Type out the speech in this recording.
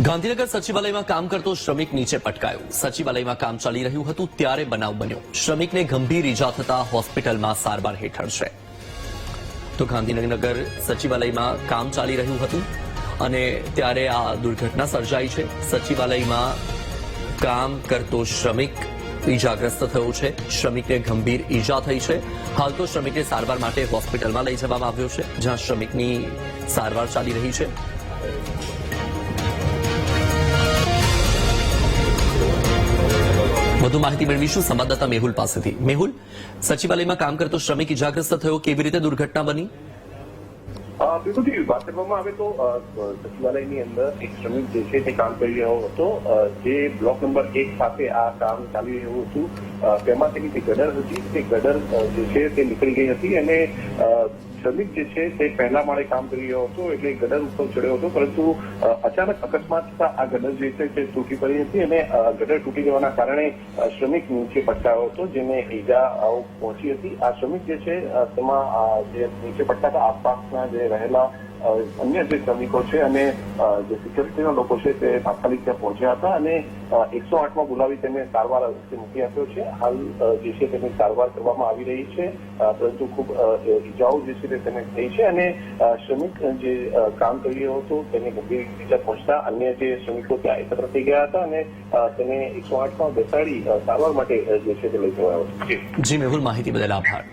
ગાંધીનગર સચિવાલયમાં કામ કરતો શ્રમિક નીચે પટકાયો. સચિવાલયમાં કામ ચાલી રહ્યું હતું ત્યારે બનાવ બન્યો. શ્રમિકને ગંભીર ઈજા થતા હોસ્પિટલમાં સારવાર હેઠળ છે. તો ગાંધીનગર સચિવાલયમાં કામ ચાલી રહ્યું હતું અને ત્યારે આ દુર્ઘટના સર્જાઈ છે. સચિવાલયમાં કામ કરતો શ્રમિક ઈજાગ્રસ્ત થયો છે. શ્રમિકને ગંભીર ઈજા થઈ છે. હાલ તો શ્રમિકને સારવાર માટે હોસ્પિટલમાં લઈ જવામાં આવ્યો છે, જ્યાં શ્રમિકની સારવાર ચાલી રહી છે. વધુ માહિતી મેળવીશું. સંવાદદાતા મેહુલ પાસેથી. મેહુલ, સચિવાલયમાં કામ કરતો શ્રમિક ઇજાગ્રસ્ત થયો. કેવી રીતે દુર્ઘટના બની? બિલકુલ વાત કરવામાં આવે તો સચિવાલયની અંદર એક શ્રમિક જે છે તે કામ કરી રહ્યો હતો. જે બ્લોક નંબર એક સાથે આ કામ ચાલી રહ્યું હતું. તેમાં તેની જે ગડર હતી, તે ગડર જે છે તે નીકળી ગઈ હતી અને શ્રમિક જે છે તે પહેલા માળે કામ કરી રહ્યો હતો, એટલે ગટર ઉપર ચડ્યો હતો, પરંતુ અચાનક અકસ્માત થતા આ ગટર જે છે તે તૂટી પડી હતી અને ગટર તૂટી જવાના કારણે શ્રમિક નીચે પટકાયો હતો, જેને ઈજા પહોંચી હતી. આ શ્રમિક જે છે તેમાં જે નીચે પટકાતા આસપાસના જે રહેલા અન્ય જે શ્રમિકો છે અને જે સિક્યોરિટીના લોકો છે તે તાત્કાલિક ત્યાં પહોંચ્યા હતા અને એકસો આઠમાં બોલાવી તેમને સારવાર મૂકી આપ્યો છે. હાલ જે છે તેની સારવાર કરવામાં આવી રહી છે. પરંતુ ખૂબ ઇજાઓ જે છે તેને થઈ છે અને શ્રમિક જે કામ કરી રહ્યો હતો તેને ગંભીર ઈજા પહોંચતા અન્ય જે શ્રમિકો ત્યાં એકત્ર થઈ ગયા હતા અને તેને એકસો આઠમાં બેસાડી સારવાર માટે જે છે તે લઈ જવાયો. જી, મેહુલ, માહિતી બદલ આભાર.